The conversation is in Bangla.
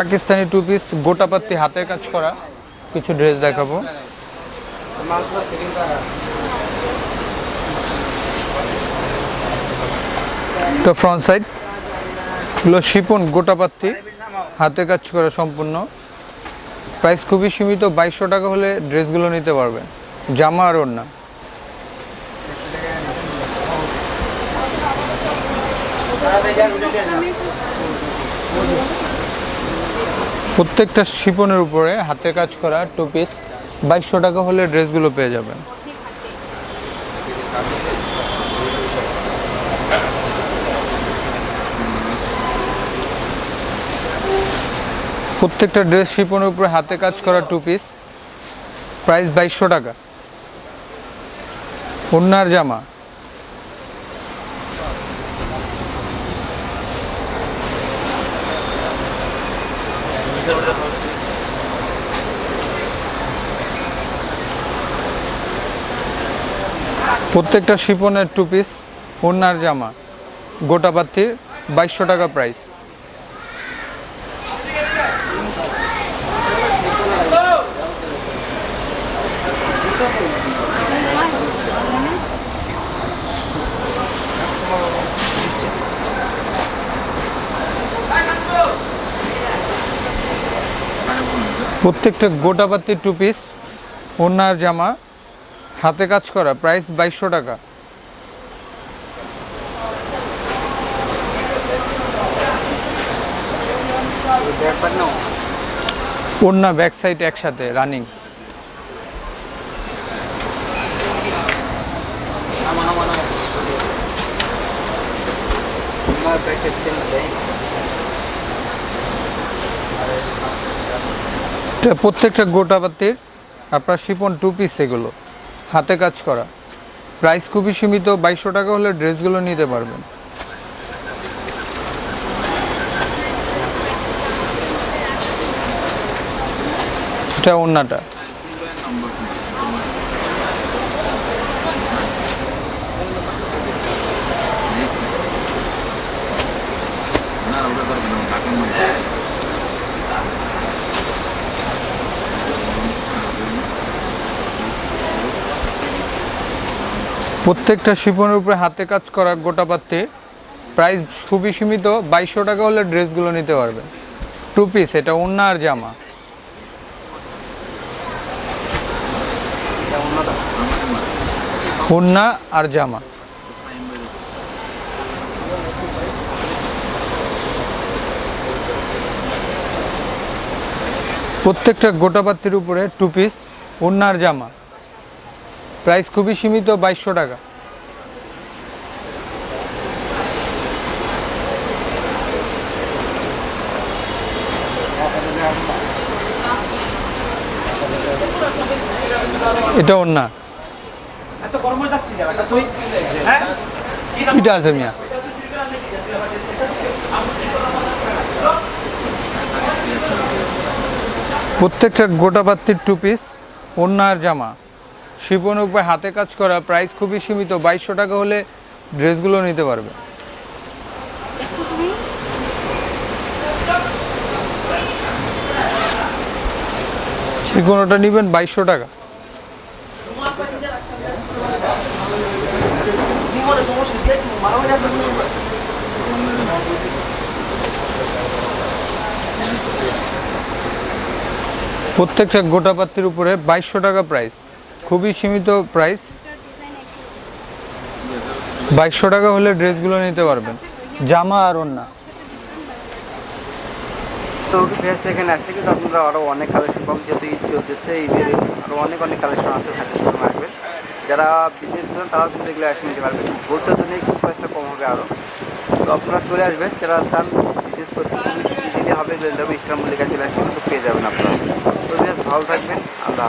পাকিস্তানি টু পিস গোটাপাত্তি হাতের কাজ করা। কিছু ড্রেস দেখাবো। ফ্রন্ট সাইড এগুলো শিপন গোটাপাত্তি হাতে কাজ করা সম্পূর্ণ। প্রাইস খুবই সীমিত, বাইশশো টাকা হলে ড্রেসগুলো নিতে পারবেন। জামা আর ওড়না। প্রত্যেকটা শিপনের উপরে হাতে কাজ করা টু পিস বাইশশো টাকা হলে ড্রেসগুলো পেয়ে যাবেন। প্রত্যেকটা ড্রেস শিপনের উপরে হাতে কাজ করা টু পিস প্রাইস বাইশশো টাকা। ওড়নার জামা। প্রত্যেকটা শিপনের টু পিস ওড়নার জামা গোটা পাত্তির বাইশশো টাকা প্রাইস প্রত্যেকটা গোটা পাত্তির টু পিস ওড়নার জামা, হাতে কাজ করা প্রাইস বাইশশো টাকা। ওড়না ব্যাক সাইড একসাথে রানিং এটা প্রত্যেকটা গোটা পাত্তির আপনার শিপন টু পিস এগুলো। হাতে কাজ করা। প্রাইস খুবই সীমিত, বাইশশো টাকা হলে ড্রেসগুলো নিতে পারবেন। এটা ওড়নাটা প্রত্যেকটা শিপনের উপরে হাতে কাজ করা গোটা পাত্রে প্রাইস খুবই সীমিত, বাইশশো টাকা হলে ড্রেসগুলো নিতে পারবেন। টু পিস এটা ওড়না আর জামা। ওড়না আর জামা। প্রত্যেকটা গোটা পাত্রের উপরে টু পিস ওড়না আর জামা। প্রাইস খুবই সীমিত, বাইশশো টাকা। এটা ওর না? এটা আছে মিয়া। প্রত্যেকটা গোটা পাত্রির টু পিস ওড়না আর জামা। শিপন উপরে হাতে কাজ করা প্রাইস খুবই সীমিত, বাইশশো টাকা হলে ড্রেসগুলো নিতে পারবে। যে নেবেন বাইশশো টাকা। প্রত্যেকটা গোটা পাত্রির উপরে বাইশশো টাকা প্রাইস খুবই সীমিত প্রাইস বাইশশো টাকা হলে ড্রেসগুলো নিতে পারবেন। জামা আর ওড়না। তো আরও অনেক কালেকশন আরও অনেক অনেক কালেকশন আছে যারা করেন কিন্তু এগুলো কম হবে আরও তো আপনারা চলে আসবেন। চান হবে পেয়ে যাবেন আপনারা। তো বেশ ভালো থাকবেন, আল্লাহ